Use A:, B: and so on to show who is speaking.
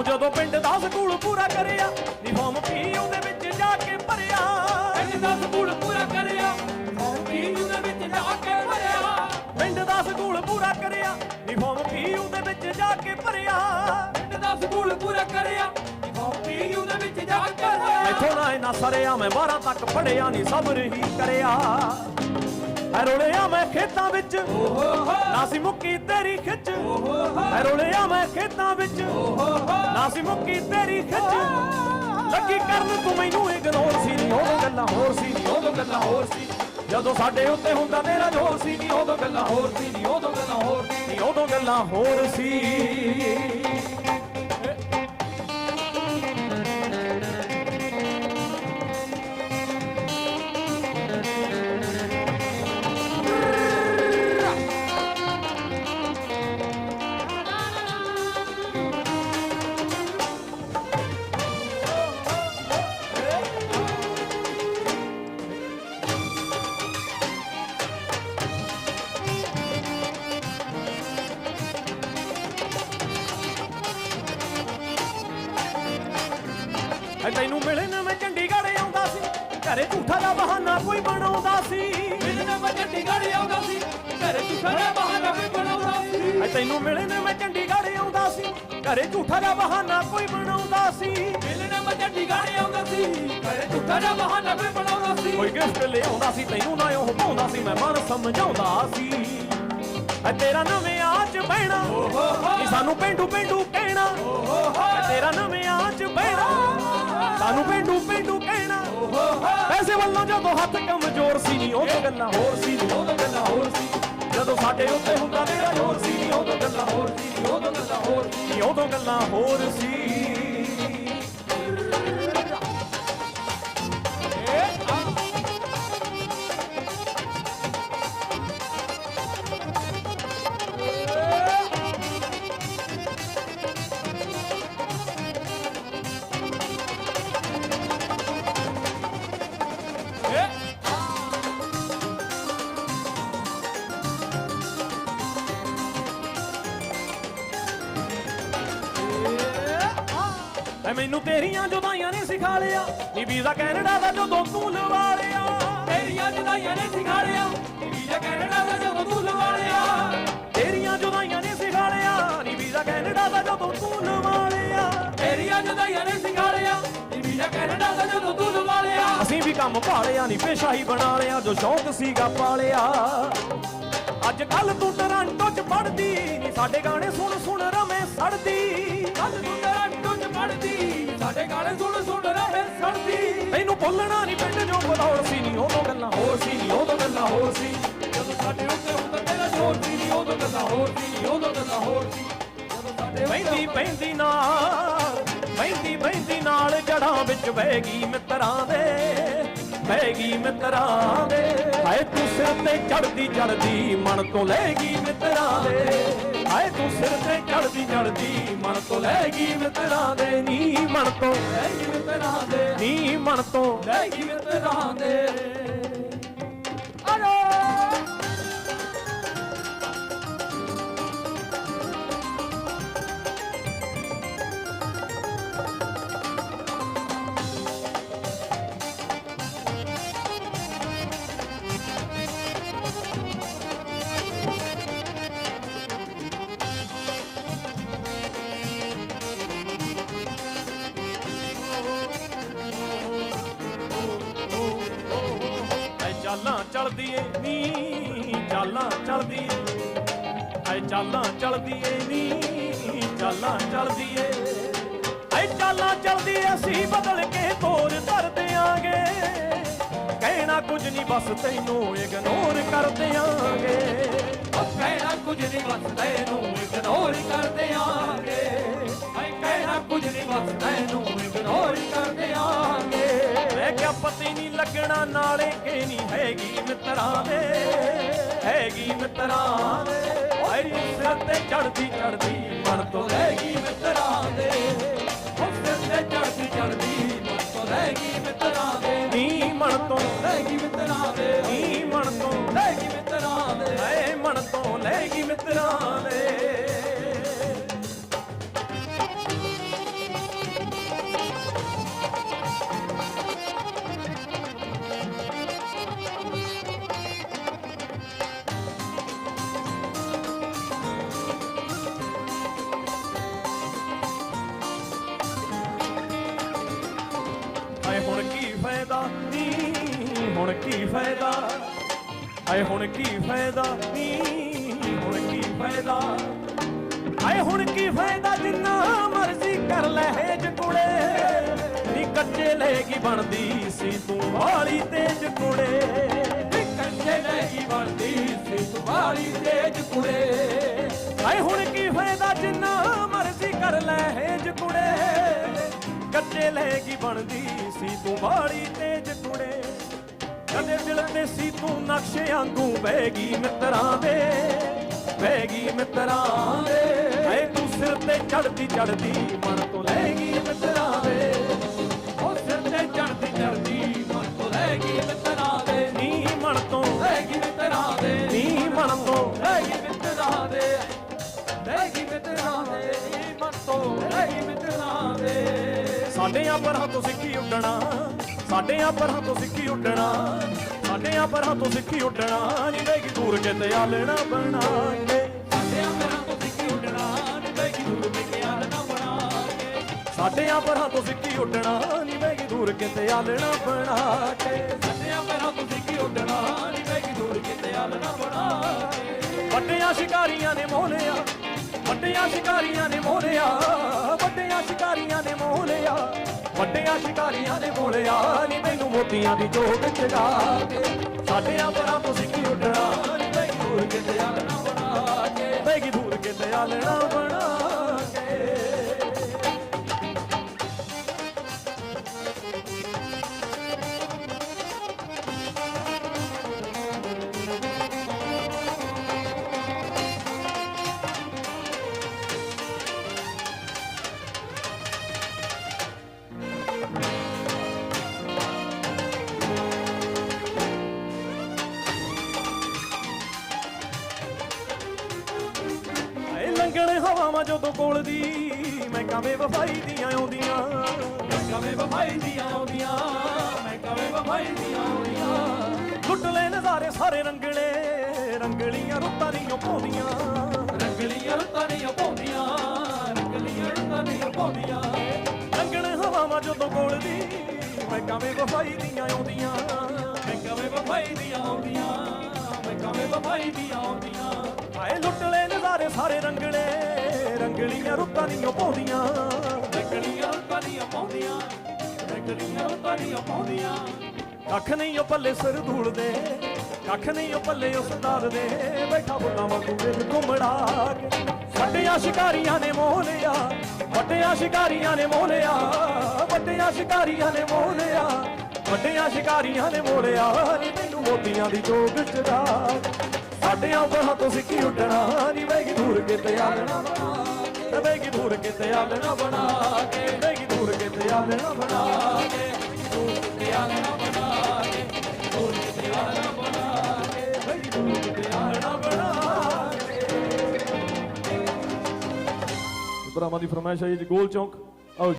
A: ਉਹ ਜਦੋਂ ਪਿੰਡ ਦਾ ਸਕੂਲ ਪੂਰਾ ਕਰਿਆ ਨੀ ਫਾਰਮ ਪੀ ਉਹਦੇ ਵਿੱਚ ਜਾ ਕੇ ਭਰਿਆ।
B: ਪਿੰਡ ਦਾ ਸਕੂਲ ਪੂਰਾ ਕਰਿਆ ਫੌਜੀ ਦੇ ਵਿੱਚ ਜਾ ਕੇ ਭਰਿਆ।
A: ਪਿੰਡ ਦਾ ਸਕੂਲ ਪੂਰਾ ਕਰਿਆ ਨੀ ਫਾਰਮ ਪੀ ਉਹਦੇ ਵਿੱਚ ਜਾ ਕੇ ਭਰਿਆ।
B: ਪਿੰਡ ਦਾ ਸਕੂਲ ਪੂਰਾ ਕਰਿਆ
A: ਇੱਥੋਂ ਨਾ ਇਹਨਾਂ ਸਰਿਆ ਮੈਂ 12 ਤੱਕ ਪੜਿਆ ਨਹੀਂ ਸਬਰ ਹੀ ਕਰਿਆ। ਐ ਰੋਲਿਆ ਮੈਂ ਖੇਤਾਂ ਵਿੱਚ। ਨਾ ਸੀ ਮੁੱਕੀ ਤੇਰੀ ਖਿੱਚ। ਐ ਰੋਲਿਆ ਮੈਂ ਖੇਤਾਂ ਵਿੱਚ। ਨਾ ਸੀ ਮੁੱਕੀ ਤੇਰੀ ਖਿੱਚ। ਲੱਗੀ ਕਰਨ ਤੂੰ ਮੈਨੂੰ ਇਗਨੋਰ ਸੀ ਨਹੀਂ ਉਹ ਗੱਲਾਂ ਹੋਰ ਸੀ ਨਹੀਂ
B: ਉਦੋਂ ਗੱਲਾਂ ਹੋਰ ਸੀ
A: ਜਦੋਂ ਸਾਡੇ ਉੱਤੇ ਹੁੰਦਾ ਤੇਰਾ ਜ਼ੋਰ ਸੀ ਨਹੀਂ
B: ਉਦੋਂ ਗੱਲਾਂ ਹੋਰ ਸੀ ਨਹੀਂ ਉਦੋਂ ਗੱਲਾਂ ਹੋਰ ਸੀ
A: ਨਹੀਂ ਉਦੋਂ ਗੱਲਾਂ ਹੋਰ ਸੀ ਘਰੇ ਝੂਠਾ ਦਾ ਬਹਾਨਾ ਕੋਈ ਬਣਾਉਂਦਾ ਸੀ।
B: ਮਿਲਣਾ ਮੈਂ ਚੰਡੀਗੜ੍ਹ ਆਉਂਦਾ ਸੀ। ਘਰੇ ਤੂੰ ਖੜਾ ਬਹਾਨਾ ਕੋਈ ਬਣਾਉਂਦਾ ਸੀ।
A: ਐ ਤੈਨੂੰ ਮਿਲਣ ਮੈਂ ਚੰਡੀਗੜ੍ਹ ਆਉਂਦਾ ਸੀ। ਘਰੇ ਝੂਠਾ ਦਾ ਬਹਾਨਾ ਕੋਈ ਬਣਾਉਂਦਾ ਸੀ।
B: ਮਿਲਣਾ ਮੈਂ ਚੰਡੀਗੜ੍ਹ ਆਉਂਦਾ ਸੀ। ਘਰੇ ਤੂੰ ਖੜਾ ਬਹਾਨਾ ਕੋਈ ਬਣਾਉਂਦਾ ਸੀ।
A: ਕੋਈ ਗਿਫਟ ਲਿਆਉਂਦਾ ਸੀ ਤੈਨੂੰ ਨਾ ਉਹ ਪਾਉਂਦਾ ਸੀ ਮੈਂ ਮਨ ਸਮਝਾਉਂਦਾ ਸੀ। ਐ ਤੇਰਾ ਨਵੇਂ ਆਚ ਬਹਿਣਾ। ਸਾਨੂੰ ਪਿੰਡੂ ਪਿੰਡੂ ਕਹਿਣਾ। ਪੈਸੇ ਜਦੋਂ ਹੱਥ ਕਮਜ਼ੋਰ ਸੀ ਨਹੀਂ ਉਹ ਤੋਂ ਗੱਲਾਂ ਹੋਰ ਸੀ ਨਹੀਂ
B: ਉਦੋਂ ਗੱਲਾਂ ਹੋਰ ਸੀ
A: ਜਦੋਂ ਸਾਡੇ ਉੱਤੇ ਹੁੰਦਾ ਤੇਰਾ ਜ਼ੋਰ ਸੀ ਨਹੀਂ
B: ਉਦੋਂ ਗੱਲਾਂ ਹੋਰ ਸੀ ਨਹੀਂ ਉਦੋਂ ਗੱਲਾਂ ਹੋਰ ਸੀ
A: ਉਦੋਂ ਗੱਲਾਂ ਹੋਰ ਸੀ ਐ ਮੈਨੂੰ ਤੇਰੀਆਂ ਜੁਦਾਈਆਂ ਨੇ ਸਿਖਾ ਲਿਆ। ਨੀ ਵੀਜ਼ਾ ਕੈਨੇਡਾ ਦਾ ਜਦੋਂ ਤੂੰ ਲਵਾ ਲਿਆ
B: ਤੇਰੀਆਂ ਜਦਾਈਆਂ ਨੇ ਸਿਖਾੜਿਆ ਵੀਜ਼ਾ ਕੈਨੇਡਾ ਦਾ ਜਦੋਂ ਤੂੰ ਲਵਾ ਲਿਆ
A: ਤੇਰੀਆਂ ਜੁਦਾਈਆਂ ਨੇ ਸਿਖਾ ਲਿਆ। ਨੀ ਵੀਜ਼ਾ ਕੈਨੇਡਾ ਦਾ ਜਦੋਂ ਤੂੰ ਲਵਾ ਲਿਆ
B: ਤੇਰੀਆਂ ਜਦਾਈਆਂ ਨੇ ਸਿਖਾੜਿਆ ਵੀਜ਼ਾ ਕੈਨੇਡਾ ਦਾ ਜਦੋਂ ਤੂੰ ਲਵਾ ਲਿਆ
A: ਅਸੀਂ ਵੀ ਕੰਮ ਭਾਲਿਆ ਨਹੀਂ ਪੇਸ਼ਾ ਹੀ ਬਣਾ ਲਿਆ, ਜੋ ਸ਼ੌਕ ਸੀਗਾ ਪਾਲਿਆ। ਅੱਜ ਕੱਲ ਤੂੰ ਟਰਾਂਟੋ ਚ ਪੜਦੀ ਨੀ, ਸਾਡੇ ਗਾਣੇ ਸੁਣ ਸੁਣ ਰਵੇਂ ਸੜਦੀ।
B: ਕੱਲ ਤੂੰ ਗਾਣੇ ਸੁਣ ਸੁਣ ਰਹੇ ਸੜਦੀ।
A: ਤੈਨੂੰ ਭੁੱਲਣਾ ਨਹੀਂ ਪਿੰਡ ਜੋ ਬਲੌਰ ਸੀ ਨਹੀਂ ਉਦੋਂ ਗੱਲਾਂ ਹੋਰ ਸੀ ਨਹੀਂ ਉਦੋਂ ਗੱਲਾਂ ਹੋਰ ਸੀ।
B: ਜਦੋਂ ਸਾਡੇ ਉੱਤੇ ਹੁੰਦਾ ਤੇਰਾ ਜ਼ੋਰ ਸੀ ਨਹੀਂ ਉਦੋਂ ਗੱਲਾਂ ਹੋਰ ਸੀ ਨਹੀਂ ਉਦੋਂ ਗੱਲਾਂ ਹੋਰ ਸੀ।
A: ਪੈਂਦੀ ਪੈਂਦੀ ਨਾਲ ਪੈਂਦੀ ਪੈਂਦੀ ਨਾਲ ਜੜਾਂ ਵਿੱਚ ਬਹਿ ਗਈ ਮਿੱਤਰਾਂ ਦੇ ਬਹਿ ਗਈ ਮਿੱਤਰਾਂ ਦੇ। ਹਾਏ ਤੂੰ ਸਿਰ ਤੇ ਚੜਦੀ ਚੜਦੀ ਮਨ ਤੋਂ ਲੈ ਗਈ ਮਿੱਤਰਾਂ ਦੇ। ਹਾਏ ਤੂੰ ਸਿਰ ਤੇ ਚੜਦੀ ਚੜਦੀ ਮਨ ਤੋਂ ਲੈ ਗਈ ਮਿੱਤਰਾਂ ਦੇ ਨੀ ਮਨ ਤੋਂ।
B: ਲੈ ਗਈ ਮਿੱਤਰਾਂ ਦੇ।
A: ਨੀ ਮਨ ਤੋਂ।
B: ਲੈ ਗਈ ਮਿੱਤਰਾਂ ਦੇ।
A: ਚਲਦੀ ਏ ਨੀ, ਚਾਲਾਂ ਚਲਦੀ ਏ ਐ ਚਾਲਾਂ ਚਲਦੀ ਏ ਨੀ, ਚਾਲਾਂ ਚਲਦੀ ਏ ਐ ਚਾਲਾਂ ਚਲਦੀ ਏ ਅਸੀਂ ਬਦਲ ਕੇ ਤੋਰ ਧਰ ਦਿਆਂਗੇ। ਕਹਿਣਾ ਕੁਝ ਨਹੀਂ ਬਸ ਤੈਨੂੰ ਇਗਨੋਰ ਕਰ ਦਿਆਂਗੇ।
B: ਉਹ ਕਹਿਣਾ ਕੁਝ ਨਹੀਂ ਬਸ ਤੈਨੂੰ ਇਗਨੋਰ ਕਰ ਦਿਆਂਗੇ। ਹਾਏ ਕਹਿਣਾ ਕੁਝ ਨਹੀਂ ਬਸ ਤੈਨੂੰ ਇਗਨੋਰ ਕਰ ਦਿਆਂਗੇ।
A: ਮੈਂ ਪਤੀ ਨਹੀਂ ਲੱਗਣਾ, ਨਾਲੇ ਕਿ ਨਹੀਂ ਹੈਗੀ ਮਿੱਤਰਾਂ ਦੇ, ਹੈਗੀ ਮਿੱਤਰਾਂ ਦੇ। ਓਏ ਸਿਰ ਤੇ ਚੜਦੀ ਚੜਦੀ ਮਨ ਤੋਂ ਲੈਗੀ ਮਿੱਤਰਾਂ ਦੇ।
B: ਉਹ ਸਿਰ ਤੇ ਚੜਦੀ ਚੜਦੀ ਮਨ ਤੋਂ ਲੈ ਮਿੱਤਰਾਂ ਦੇ।
A: ਨੀ ਮਨ ਤੋਂ
B: ਲੈਗੀ ਮਿੱਤਰਾਂ ਦੇ।
A: ਨੀ ਮਨ ਤੋਂ
B: ਲੈ ਗਈ ਮਿੱਤਰਾਂ ਦੇ।
A: ਐ ਮਨ ਤੋਂ ਲੈਗੀ ਮਿੱਤਰਾਂ ਹੁਣ ਕੀ ਫਾਇਦਾ? ਹਾਏ ਹੁਣ ਕੀ ਫਾਇਦਾ? ਨੀ, ਹੁਣ ਕੀ ਫਾਇਦਾ? ਹਾਏ ਹੁਣ ਕੀ ਫਾਇਦਾ? ਜਿੰਨਾ ਮਰਜ਼ੀ ਕਰ ਲੈ ਹੇਜ ਕੁੜੇ। ਨੀ ਕੱਚੇ ਲੈ ਬਣਦੀ ਸੀ ਤੂੰ ਵਾਲੀ ਤੇਜ ਕੁੜੇ?
B: ਨੀ ਕੰਜੇ ਨਹੀਂ ਬਣਦੀ ਸੀ ਤੁਹਾਡੀ ਤੇਜ ਕੁੜੇ?
A: ਹਾਏ ਹੁਣ ਕੀ ਫਾਇਦਾ? ਜਿੰਨਾ ਮਰਜ਼ੀ ਕਰ ਲੈ ਹੇਜ ਕੁੜੇ। ਕੱਚੇ ਲੈ ਕੀ ਬਣਦੀ ਸੀ ਤੂੰ ਵਾਲੀ ਤੇਜ ਕੁੜੇ? ਕਦੇ ਦਿਲ ਤੇ ਸੀ ਤੂੰ ਨਕਸ਼ੇ ਵਾਂਗੂ ਬਹਿਗੀ ਮਿੱਤਰਾਂ ਦੇ ਬਹਿਗੀ ਮਿੱਤਰਾਂ ਦੇ। ਹਾਏ, ਤੂੰ ਸਿਰ ਤੇ ਚੜਦੀ ਚੜਦੀ ਮਨ ਤੋਂ ਲੈਗੀ ਮਿੱਤਰਾਂ ਦੇ।
B: ਉਹ ਸਿਰ ਤੇ ਚੜਦੀ ਚੜਦੀ ਮਨ ਤੋਂ ਲੈ ਗਈ ਮਿੱਤਰਾਂ ਦੇ।
A: ਨੀ ਮਨ ਤੋਂ
B: ਲੈ ਗਈ ਮਿੱਤਰਾਂ ਦੇ।
A: ਨੀ ਮਨ ਤੋਂ
B: ਲੈ ਗਈ ਮਿੱਤਰਾਂ ਦੇ। ਲੈ ਗਈ ਮਿੱਤਰਾਂ ਦੇ। ਮਨ ਤੋਂ ਲੈ ਗਈ ਮਿੱਤਰਾਂ ਦੇ।
A: ਸਾਡਿਆਂ ਪਰਾਂ ਤੋਂ ਸਿੱਖੀ ਉੱਡਣਾ। ਸਾਡਿਆਂ ਪਰਾਂ ਤੋਂ ਸਿੱਖੀ ਉੱਡਣਾ ਸਾਡਿਆਂ ਪਰਾਂ ਤੋਂ ਸਿੱਖੀ ਉੱਡਣਾ, ਨੀ ਵੇਗੀ ਦੂਰ ਕਿਤੇ ਆਲਣਾ ਬਣਾਂਗੇ
B: ਸਾਡਿਆਂ ਮੇਰਾ ਤੋਂ ਸਿੱਖੀ ਉੱਡਣਾ, ਨੀ ਬੈਗੀ ਦੂਰ ਕਿਤੇ ਨਾ ਬਣਾ ਕੇ
A: ਸਾਡਿਆਂ ਪਰਾਂ ਤੋਂ ਸਿੱਖੀ ਉੱਡਣਾ, ਨੀ ਵੇਗੀ ਦੂਰ ਕਿਤੇ ਆਲਣਾ ਬਣਾ ਕੇ
B: ਸਾਡਿਆਂ ਮੇਰਾ ਤੋਂ ਸਿੱਖੀ ਉੱਡਣਾ, ਨੀ ਬੈਗੀ ਦੂਰ ਕਿਤੇ ਆਲ ਬਣਾ ਕੇ
A: ਵੱਡਿਆਂ ਸ਼ਿਕਾਰੀਆਂ ਨੇ ਮੋਹਲਿਆ ਵੱਡਿਆਂ ਸ਼ਿਕਾਰੀਆਂ ਨੇ ਮੋਹਲਿਆ ਵੱਡਿਆਂ ਸ਼ਿਕਾਰੀਆਂ ਨੇ ਮੋਹਲਿਆ ਵੱਡਿਆਂ ਸ਼ਿਕਾਰੀਆਂ ਨੇ ਮੋਹਲਿਆ ਮੋਤੀਆਂ ਦੀ ਜੋਗ ਚਗਾ ਕੇ ਸਾਡਿਆਂ ਪਰਾਂ ਤੋਂ ਉੱਡਣਾ। ਨੀ ਦੂਰ ਕਿਤੇ ਆਲਣਾ ਬਣਾ ਕੇ ਵੇਗੀ ਦੂਰ ਕਿਤੇ ਆਲਣਾ ਬਣਾ ਕੇ। ਏ ਹਵਾਵਾਂ ਜਦੋਂ ਕੋਲ ਦੀ ਮੈਂ ਕਾਵੇਂ ਵਫਾਈ ਦੀਆਂ ਆਉਂਦੀਆਂ।
B: ਮੈਂ ਕਵੇਂ ਵਫਾਈ ਦੀਆਂ ਆਉਂਦੀਆਂ, ਮੈਂ ਕਵੇਂ ਵਫਾਈ ਦੀਆਂ ਆਉਂਦੀਆਂ।
A: ਲੁੱਟ ਲੈ ਨਜ਼ਾਰੇ ਸਾਰੇ ਰੰਗਲੇ, ਰੰਗਲੀਆਂ ਰੁੱਤਾਂ ਦੀਆਂ ਪਾਉਂਦੀਆਂ
B: ਰੰਗਲੀਆਂ ਰੁੱਤਾਂ ਨਹੀਂ ਪਾਉਂਦੀਆਂ ਰੰਗਲੀਆਂ ਰੁੱਤਾਂ ਨਹੀਂ ਪਾਉਂਦੀਆਂ
A: ਲੰਗਣ ਹਵਾਵਾਂ ਜਦੋਂ ਕੋਲ ਦੀ ਮੈਂ ਕਾਵੇਂ ਵਫਾਈ ਦੀਆਂ ਆਉਂਦੀਆਂ।
B: ਮੈਂ ਕਵੇਂ ਵਫਾਈ ਦੀਆਂ ਆਉਂਦੀਆਂ, ਮੈਂ ਕਵੇਂ ਵਫਾਈ ਦੀਆਂ ਆਉਂਦੀਆਂ।
A: ਆਏ ਲੁੱਟ ਲੈ ਨਜ਼ਾਰੇ ਸਾਰੇ ਰੰਗਲੇ ਰੰਗਲੀਆਂ ਰੁੱਤਾਂ ਦੀਆਂ ਪਾਉਂਦੀਆਂ
B: ਰੰਗਲੀਆਂ ਰੁੱਤਾਂ ਨਹੀਂ ਪਾਉਂਦੀਆਂ ਰੰਗਲੀਆਂ ਰੁੱਤਾਂ ਨਹੀਂ ਪਾਉਂਦੀਆਂ
A: ਕੱਖ ਨਹੀਂ ਉਹ ਪੱਲੇ ਸਿਰ ਧੂਲ ਦੇ ਕੱਖ ਨਹੀਂ ਉਹ ਪੱਲੇ ਉਸ ਦੇ ਬੈਠਾ ਬੁੱਲਾ ਵਾਂਗੂ ਦਿਲ ਘੁੰਮੜਾ ਕੇ ਵੱਡਿਆਂ ਸ਼ਿਕਾਰੀਆਂ ਨੇ ਮੋਹ ਲਿਆ ਵੱਡਿਆਂ ਸ਼ਿਕਾਰੀਆਂ ਨੇ ਮੋਹ ਲਿਆ ਵੱਡਿਆਂ ਸ਼ਿਕਾਰੀਆਂ ਨੇ ਮੋਹ ਲਿਆ ਵੱਡਿਆਂ ਸ਼ਿਕਾਰੀਆਂ ਨੇ ਮੋਹ ਲਿਆ। ਨੀ ਮੈਨੂੰ ਮੋਤੀਆਂ ਦੀ ਜੋਗ ਚੜਾ ਸਾਡਿਆਂ ਬਾਹਾਂ ਤੋਂ ਸਿੱਖੀ ਉੱਡਣਾ? ਨੀ ਵੇਗੀ ਦੂਰ ਕਿਤੇ ਆਲਣਾ ਬਣਾ ਕੇ ਵੇਗੀ ਦੂਰ ਕਿਤੇ ਆਲਣਾ ਬਣਾ ਕੇ ਵੇਗੀ ਦੂਰ ਕਿਤੇ ਆਲਣਾ ਬਣਾ ਕੇ ਦੂਰ ਕਿਤੇ ਆਲਣਾ ਬਣਾ ਕੇ ਦੂਰ ਕਿਤੇ ਆਲਣਾ ਬਣਾ ਕੇ ਵੇਗੀ ਦੂਰ ਕਿਤੇ ਆਲਣਾ ਬਣਾ ਕੇ। ਭਰਾਵਾਂ ਦੀ ਫਰਮਾਇਸ਼ ਹੈ ਜੀ, ਗੋਲ ਚੌਂਕ।